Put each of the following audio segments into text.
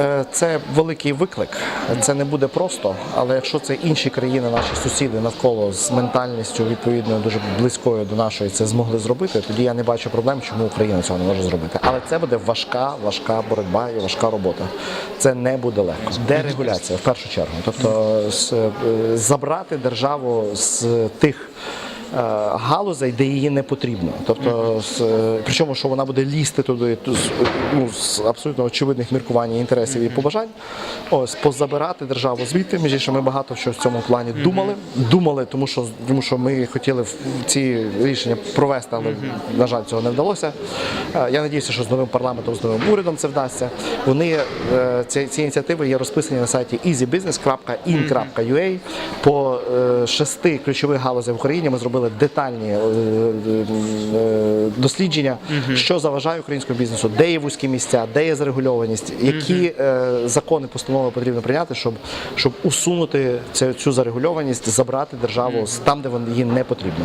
Е, Це великий виклик. Це не буде просто, але якщо це інші країни, наші сусіди навколо з ментальністю відповідно дуже близькою до нашої це змогли зробити, тоді я не бачу проблем, чому Україна цього не може зробити. Але це буде важка, важка боротьба і важка робота. Це не буде легко. Дерегуляція в першу чергу. Тобто е, забрати державу з тих. Е, Галузей, де її не потрібно, тобто з, е, причому, що вона буде лізти туди з, ну, з абсолютно очевидних міркувань, інтересів і побажань, ось позабирати державу звідти. Між іншим, ми багато що в цьому плані думали. Думали, тому що тому що ми хотіли ці рішення провести, але на жаль, цього не вдалося. Е, Я надіюся, що з новим парламентом, з новим урядом це вдасться. Вони ці, ці ініціативи є розписані на сайті easybusiness.in.ua. По шести ключових галузях в Україні ми зробили детальні е, е, дослідження, що заважає українському бізнесу, де є вузькі місця, де є зарегульованість, які е, закони, постанови потрібно прийняти, щоб, щоб усунути цю, цю зарегульованість, забрати державу там, де її не потрібно.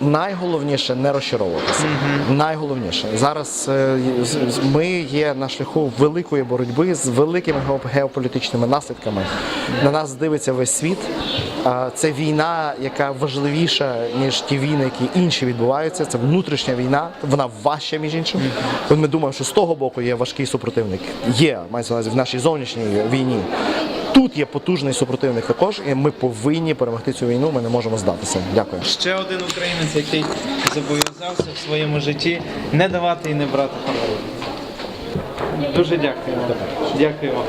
Найголовніше не розчаровуватися. Найголовніше зараз е, з- з- ми є на шляху великої боротьби з великими геополітичними наслідками. На нас дивиться весь світ. Це війна, яка важливіша ніж ті війни, які інші відбуваються. Це внутрішня війна, вона важча між іншим. Ми думаємо, що з того боку є важкий супротивник. Є мається на увазі в нашій зовнішній війні. Тут є потужний супротивник також, і ми повинні перемогти цю війну. Ми не можемо здатися. Дякую. Ще один українець, який зобов'язався в своєму житті не давати і не брати хабару. Дуже дякую. Дякую вам.